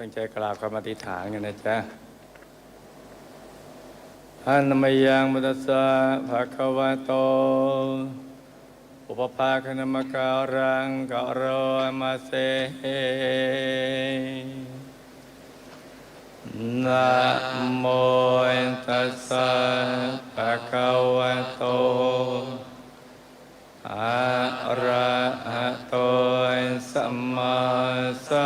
ตั้งใจกราบคำอธิษฐานกันนะจ๊ะอันนมยังมุตสสะภะคะวะโต อุปภาคณมการังกะโรมาเซนะโมตัสสะภะคะวะโต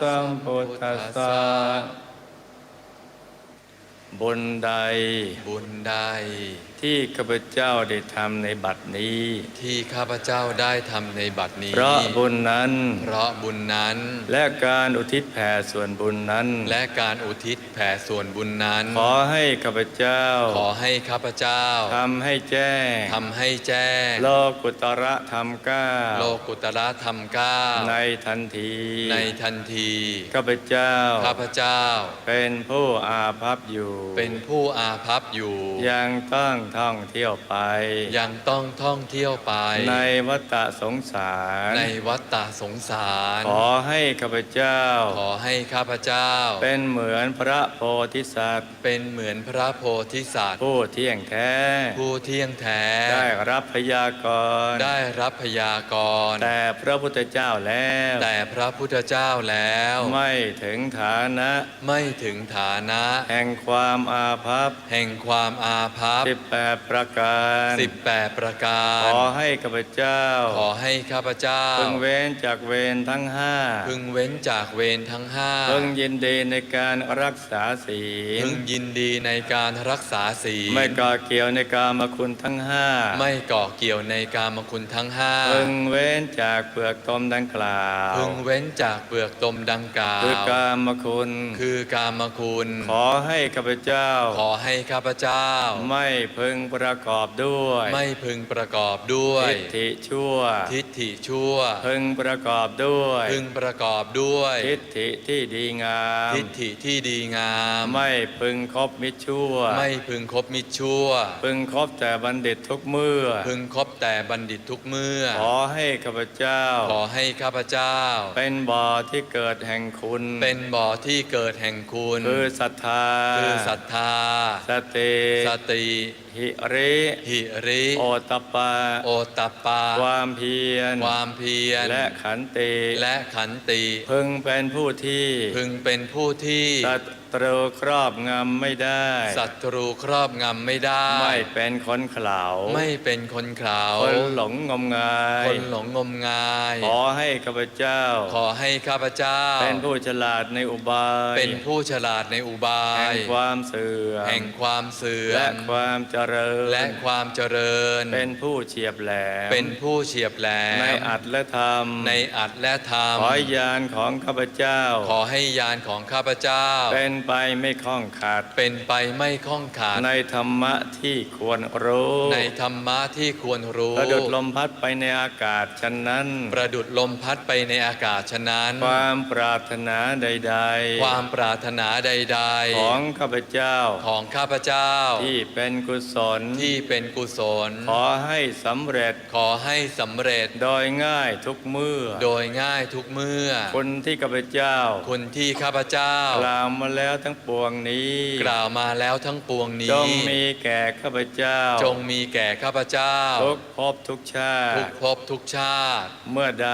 สัมพุทธัสสะบุญใดบุญใด ที่ข้าพเจ้าได้ทำในบัดนี้ ที่ข้าพเจ้าได้ทำในบัดนี้ เพราะบุญนั้น เพราะบุญนั้น และการอุทิศแผ่ส่วนบุญนั้น และการอุทิศแผ่ส่วนบุญนั้น ขอให้ข้าพเจ้า ขอให้ข้าพเจ้าทำให้แจ้งทำให้แจ้ง โลกุตระธรรมเก้าโลกุตระธรรมเก้าในทันที ในทันที ข้าพเจ้า ข้าพเจ้า เป็นผู้อาภัพอยู่ เป็นผู้อาภัพอยู่ ยังต้องท่องเที่ยวไป ยังต้องท่องเที่ยวไป ในวัฏสงสาร ในวัฏฏะสงสาร ขอให้ข้าพเจ้า ขอให้ข้าพเจ้า เป็นเหมือนพระโพธิสัตว์ เป็นเหมือนพระโพธิสัตว์ ผู้เที่ยงแท้ ผู้เที่ยงแท้ ได้รับพยากรณ์ ได้รับพยากรณ์ แต่พระพุทธเจ้าแล้ว แต่พระพุทธเจ้าแล้ว ไม่ถึงฐานะ ไม่ถึงฐานะ แห่งความอาภัพ แห่งความอาภัพสิบแปดประการสิบแปดประการ ขอให้ข้าพเจ้า ขอให้ข้าพเจ้า พึงเว้นจากเวรทั้งห้าพึงเว้นจากเวรทั้งห้าพึงยินดีในการรักษาศีลพึงยินดีในการรักษาศีลไม่ก่อเกี่ยวในกามคุณทั้งห้าไม่ก่อเกี่ยวในกามคุณทั้งห้าพึงเว้นจากเปลือกตมดังกล่าวพึงเว้นจากเปลือกตมดังกล่าวคือกามคุณ คือกามคุณ ขอให้ข้าพเจ้า ขอให้ข้าพเจ้า ไม่พึงประกอบด้วย ไม่พึงประกอบด้วยทิฏฐิชั่วทิฏ ฐิชั่ว พึงประกอบด้วยพึงประกอบด้วย ทิฏฐิที่ดีงาม ทิฏฐิที่ดีงาม ไม่พึงคบมิตรชั่ว ไม่พึงคบมิตรชั่ว พึงคบแต่บัณฑิตทุกเมื่อ พึงคบแต่บัณฑิตทุกเมื่อ ขอให้ข้าพเจ้า ขอให้ข้าพเจ้า เป็นบ่อที่เกิดแห่งคุณ เป็นบ่อที่เกิดแห่งคุณ คือศรัทธา คือศรัทธา สติสติหิริหิริ โอตปปาโอตตัปปาความเพียรความเพียร และขันติ และขันติ พึงเป็นผู้ที่ พึงเป็นผู้ที่ศั ตรูครอบงำไม่ได้ ศัตรูครอบงำไม่ได้ ไม่เป็นคนเขลาไม่เป็นคนเขาคนหลงงมงาย คนหลงงมงาย ขอให้ข้าพเจ้า ขอให้ข้าพเจ้า เป็นผู้ฉลาดในอุบาย เป็นผู้ฉลาดในอุบาแห่ยงความเสื่อม แห่งความเสื่อและมความเจริญ และความเจริญ เป็นผู้เฉียบแหลม เป็นผู้เฉียบแหลม ในอัดและธรรม ในอัดและธรรม ขอให้ญาณของข้าพเจ้า ขอให้ยานของข้าพเจ้า เป็นไปไม่คล้องขาด เป็นไปไม่ข้องขาด ในธรรมะที่ควรรู้ ในธรรมะที่ควรรู้ ประดุดลมพัดไปในอากาศฉะนั้น ประดุดลมพัดไปในอากาศฉะนั้น ความปรารถนาใดความปรารถนาใด ๆ ของข้าพเจ้าๆของข้าพเจ้า ที่เป็นกุศล ที่เป็นกุศล ขอให้สำเร็จ ขอให้สำเร็จ โดยง่ายทุกเมื่อ โดยง่ายทุกเมื่อ คนที่ข้าพเจ้าคุณที่ข้าพเจ้ากล่าวมาแล้วทั้งปวงนี้ กล่าวมาแล้วทั้งปวงนี้ จงมีแก่ข้าพเจ้า จงมีแก่ข้าพเจ้า ทุกภพทุกชาทุติกภพทุกชาติ เมื่อใด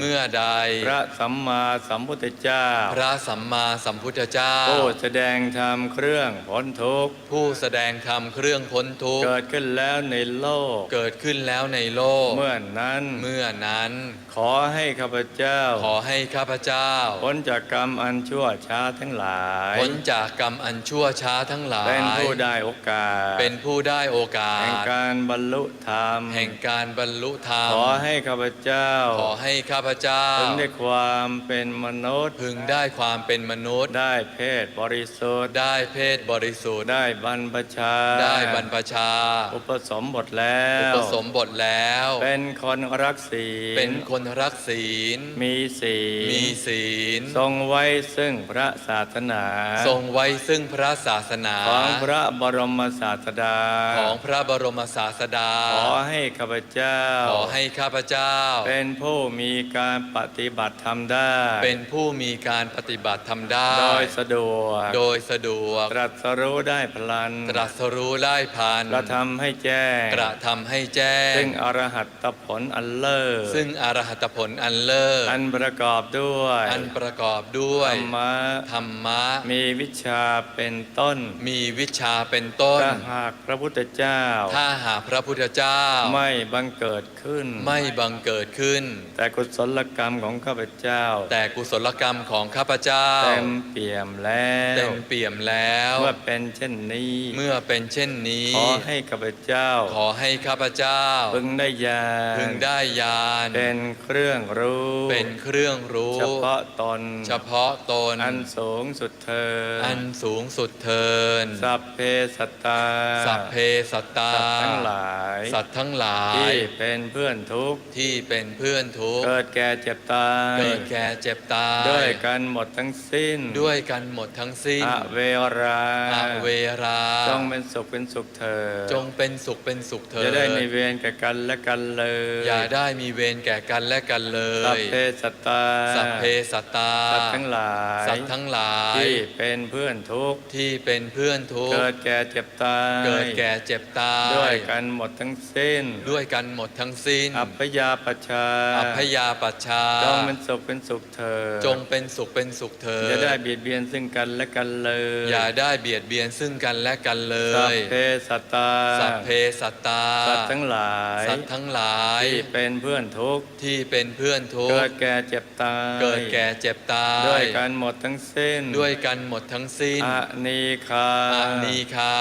เมื่อใด พระสัมมาสัมพุทธเจ้า พระสัมมาสัมพุทธเจ้า ผู้แสดงธรรมเครื่องพ้นทุกข์ ผู้แสดงธรรมเครื่องพ้นทุกข์ เกิดขึ้นแล้วในโลก เกิดขึ้นแล้วในโลก เมื่อนั้น เมื่อนั้นขอให้ข้าพเจ้า ขอให้ข้าพเจ้า พ้นจากกรรมอันชั่วช้าทั้งหลาย พ้นจากกรรมอันชั่วช้าทั้งหลาย เป็นผู้ได้โอกาส เป็นผู้ได้โอกาแห่งสการบรรลุธรรม แห่งการบรรลุธรรม ขอให้ข้าพเจ้า ขอให้ข้าพเจ้า พึงได้ความเป็นมนุษย์ พึงได้ความเป็นมนุษย์ ได้เพศบริสุทธิ์ ได้เพศบริสุทธิ์ ได้บรรพชา ได้บรรพชา อุปสมบทแล้ว อุปสมบทแล้ว เป็นคนรักศีล เป็นคนรักศีล มีศีล มีศีล ทรงไว้ซึ่งพระศาสนา ทรงไว้ซึ่งพระศาสนา ของพระบรมศาสดา ของพระบรมศาสดา ขอให้ข้าพเจ้า ขอให้ข้าพเจ้า เป็นผู้มีการปฏิบัติธรรมได้ เป็นผู้มีการปฏิบัติทำได้ โดยสะดวก โดยสะดวก ตรัสรู้ได้พลัน ตรัสรู้ได้พันกระทำให้แจ้ง กระทำให้แจ้ง ซึ่งอรหัตผลอันเลิศ ซึ่งอรหัตผลอันเลิศอันประกอบด้วยอันประกอบด้วยธรรมะธรรมะ มีวิชาเป็นต้น มีวิชาเป็นต้นถ้าหากพระพุทธเจ้า ถ้าหากพระพุทธเจ้า ไม่บังเกิดขึ้น ไม่บังเกิดขึ้น แต่กุศลกรรมของข้าพเจ้า แต่กุศลกรรมของข้าพเจ้าเต็มเปี่ยมแล้วเต็มเปี่ยมแล้วเมื่อเป็นเช่นนี้ เมื่อเป็นเช่นนี้ ขอให้ข้าพเจ้า ขอให้ข้าพเจ้า พึงได้ญาณพึงได้ญาณเป็นเครื่องรู้ เป็นเครื่องรู้ เฉพาะตน เฉพาะตน อันสูงสุดเธอญอันสูงสุดเทินสัพเพสัตตา สัพเพสัตตา สัตว์ทั้งหลาย สัตว์ทั้งหลาย ที่เป็นเพื่อนทุกข์ ที่เป็นเพื่อนทุกข์ เกิดแก่เจ็บตาย เกิดแก่เจ็บตาย ด้วยกันหมดทั้งสิ้น ด้วยกันหมดทั้งสิ้น อเวราอเวรา จงเป็นสุขเป็นสุขเธอญจงเป็นสุขเป็นสุขเถิดจะได้มีเวรแก่กันและกันเลย อย่าได้มีเวรแก่กันและกันเลสัพยเพสัตตา สัพเพสัตตา สัตว์ทั้งหลาย สัตว์ทั้งหลาย ที่เป็นเพื่อนทุกข์ ที่เป็นเพื่อนทุกข์ เกิดแก่เจ็บตาย เกิดแก่เจ็บตาย ด้วยกันหมดทั้งสิ้น ด้วยกันหมดทั้งสิ้น อัพยาปชชา อัพยาปัชชา จงเป็นสุขเป็นสุขเธอญจงเป็นสุขเป็นสุขเถิดจะได้เบียดเบียนซึ่งกันและกันเลย อย่าได้เบียดเบียนซึ่งกันและกันเลสัพยเพสัตตา สัพเพสัตตา สัตว์ทั้งหลาย สัตว์ทั้งหลาย ที่เป็นเพื่อนทุกข์ ที่เป็นเพื่อนทุกเกิข์ดแก่เจ็บตาย เกิดแก่เจ็บตาย ด้วยกันหมดทั้งสิ้น ด้วยกันหมดทั้งสิ้นอนีคาอานีคา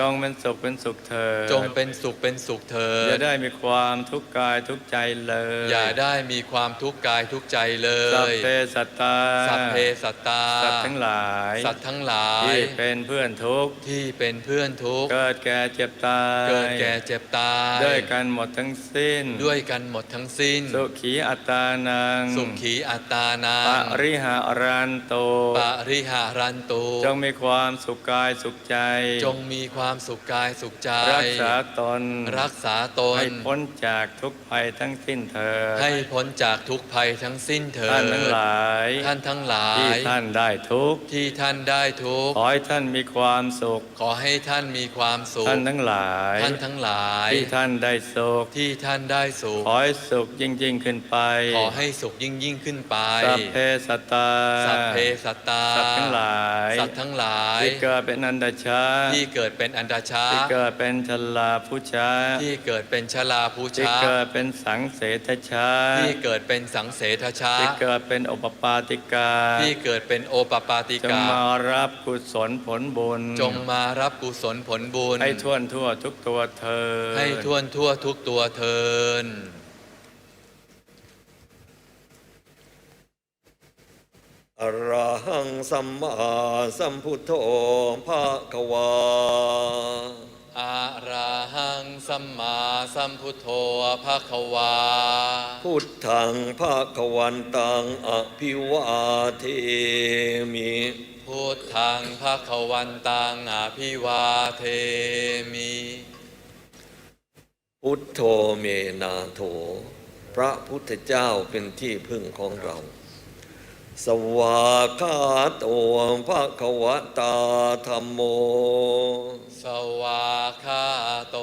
จงเป็นสุขเป็นสุขเธอญจงเป็นสุขเป็นสุขเถิจะดได้มีความทุกข์กายทุกข์ใจเลย อย่าได้มีความทุกข์กายทุกข์ใจเลสัพยเพสัตตา สัพเพสัตตา สัตว์ทั้งหลาย สัตว์ทั้งหลาย ที่เป็นเพื่อนทุกข์ ที่เป็นเพื่อนทุกข์ เกิดแก่เจ็บตาย เกิดแก่เจ็บตาย ด้วยกันหมดทั้งสิ้น ด้วยกันหมดทั้งสิ้น สุขีอัตตานัง สุขีอัตตานัปงริหารันโต ปริหารันตุจงมีความสุขกายสุขใจ จงมีความสุขกายสุขใจ รักษาตน รักษาตน ให้พ้นจากทุกภัยทั้งสิ้นเถิด ให้พ้นจากทุกภัยทั้งสิ้นเถิด ท่านทั้งหลาย ท่านทั้งหลาที่ยท่านได้ทุกข์ที่ท่านได้ทุกข์ขอให้ท่านมีความสุข ขอให้ท่านมีความสุข ท่านทั้งหลาย ท่านทั้งหลาย ที่ท่านได้สุข ที่ท่านได้สุข ขอให้สุขยิ่งยิ่งขึ้นไป ขอให้สุขยิ่งยิ่งขึ้นไป สัพเพสัตตา สัพเพสัตตา สัตว์ทั้งหลาย สัตว์ทั้งหลาย ที่เกิดเป็นอันดชา ที่เกิดเป็นอันดาชา ที่เกิดเป็นชลาผู้ชา ที่เกิดเป็นชลาภูที่ชาเกิดเป็นสังเสทชา ที่เกิดเป็นสังเสทชา ที่เกิดเป็นอุปปาติกา ที่เกิดเป็นโอปปาติจงกามารับกุศลผลบุญ จงมารับกุศลผลบุญ ให้ท่วนทั่วทุกตัวเธอญให้ท่วนทั่วทุกตัวเทิน อรหังสัมมาสัมพุทโธภาควาอะระหังสัมมาสัมพุทโธภะคะวา พุทธังภาควันตังอภิวาเทมิพุทธังภะคะวันตังอภิวาเทมิพุทโธเมนาโถ พระพุทธเจ้าเป็นที่พึ่งของเรา สวากขาโตภาควตาธรรมโม สวากขาโต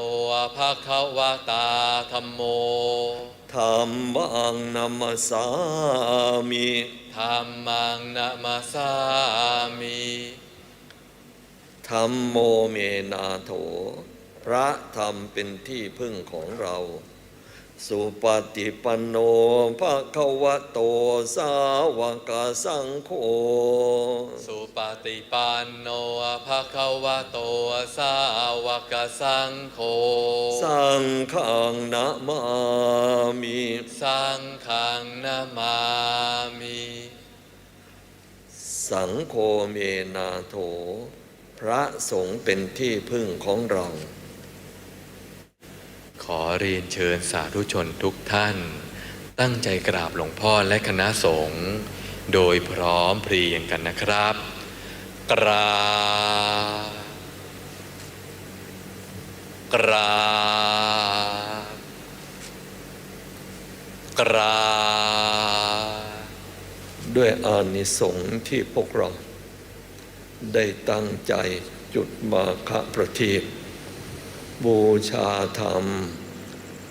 ภะคะวะตาธัมโมธรรมังนัมสสามิธัมมังนะมาสามิธรรมโมเมนาโถ พระธรรมเป็นที่พึ่งของเรา สสุปฏิปันโนภะคะวะโตสาวกสังโฆ สุปฏิปันโนภะคะวะโตสาวกสังโฆ สังฆังนะมามิ สังฆังนามามิ สังโฆเมนาโถ พระสงฆ์เป็นที่พึ่งของเรา ขอเรียนเชิญสาธุชนทุกท่าน ตั้งใจกราบหลวงพ่อและคณะสงฆ์โดยพร้อมเพรียงกันนะครับ กราบกราบกราบด้วยอานิสงส์ที่พวกเรา ได้ตั้งใจจุดมาฆประทีป บูชาธรรม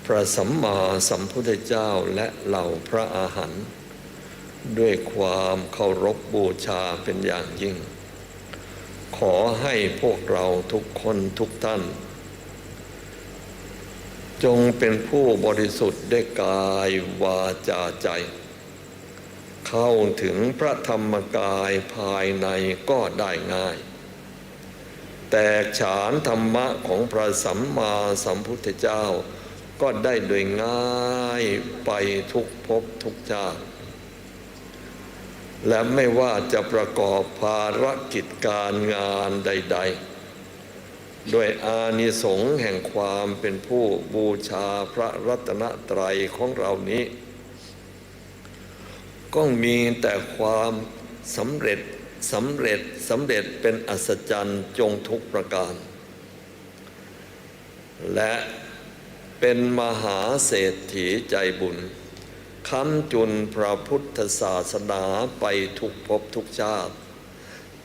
พระสัมมาสัมพุทธเจ้าและเหล่าพระอาหารด้วยความเคารพบูชาเป็นอย่างยิ่ง ขอให้พวกเราทุกคนทุกท่าน จงเป็นผู้บริสุทธิ์ด้วยกายวาจาใจ เข้าถึงพระธรรมกายภายในก็ได้ง่าย แตกฉานธรรมะของพระสัมมาสัมพุทธเจ้า ก็ได้โดยง่ายไปทุกภพทุกชาติและไม่ว่าจะประกอบภารกิจการงานใด ๆ ด้วยอานิสงส์แห่งความเป็นผู้บูชาพระรัตนตรัยของเรานี้ ก็มีแต่ความสำเร็จ สำเร็จสำเร็จเป็นอัศจรรย์จงทุกประการ และเป็นมหาเศรษฐีใจบุญค้ำจุนพระพุทธศาสนาไปทุกภพทุกชาติ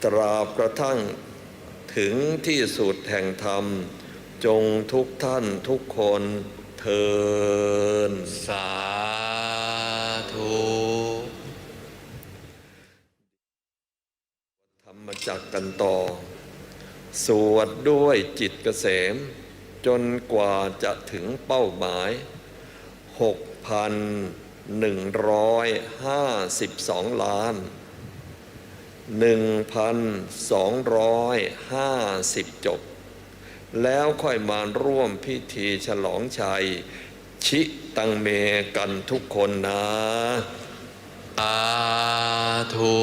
ตราบกระทั่งถึงที่สุดแห่งธรรม จงทุกท่านทุกคนเทินสาธุ ธรรม จักกันต่อ สวดด้วยจิตเกษม จนกว่าจะถึงเป้าหมาย 6,152 ล้าน 1,250 จบ แล้วค่อยมาร่วมพิธีฉลองชัย ชิตังเมกันทุกคนนะสาธุ